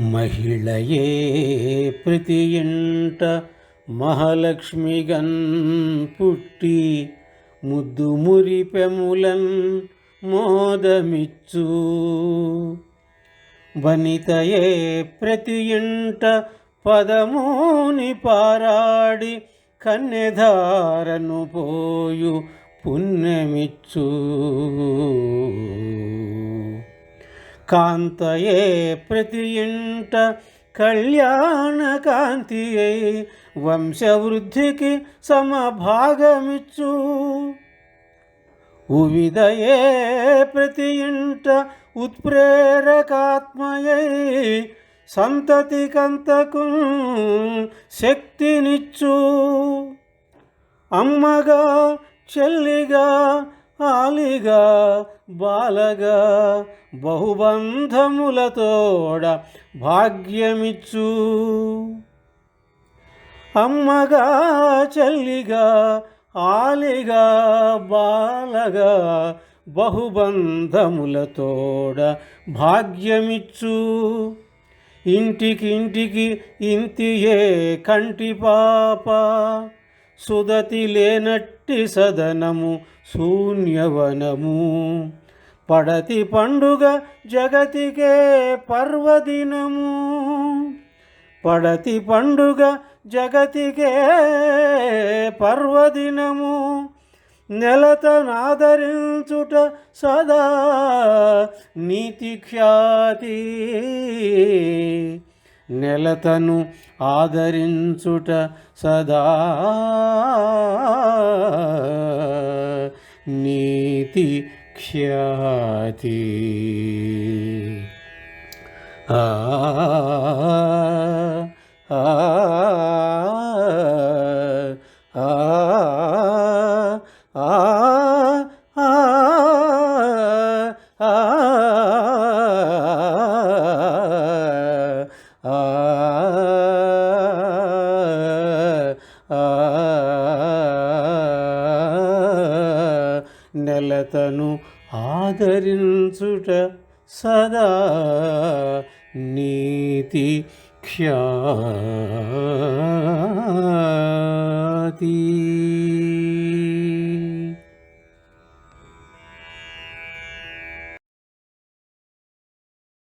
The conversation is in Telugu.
మహిళయే ప్రతి ఇంట మహాలక్ష్మిగన్ పుట్టి ముద్దు మురిపెములన్ మోదమిచ్చు. వనితయే ప్రతి ఇంట పదమూని పారాడి కన్నెధారను పోయు పుణ్యమిచ్చు. కాంతయే ప్రతి ఇంట కళ్యాణ కాంతి వంశవృద్ధికి సమభాగమిచ్చు. ఉవిదయే ప్రతి ఇంట ఉత్ప్రేరకాత్మయై సంతతికంతకు శక్తినిచ్చు. అమ్మగా చెల్లిగా ఆలిగా బాలగా బహుబంధములతోడ భాగ్యమిచ్చు. అమ్మగా చెల్లిగా ఆలిగా బాలగా బహుబంధములతోడ భాగ్యమిచ్చు. ఇంటికింటికి ఇంతియే కంటి పాప. సుదతి లేనట్టి సదనము శూన్యవనము. పడతి పండుగ జగతికే పర్వదినము. పడతి పండుగ జగతికే పర్వదినము. నెలతనాదరించుట సదా నీతి ఖ్యాతి. నెలతను ఆదరించుట సదా నీతి ఖ్యాతి ఆ ఆ నెలతను ఆదరించుట సదా నీతి ఖ్యాతి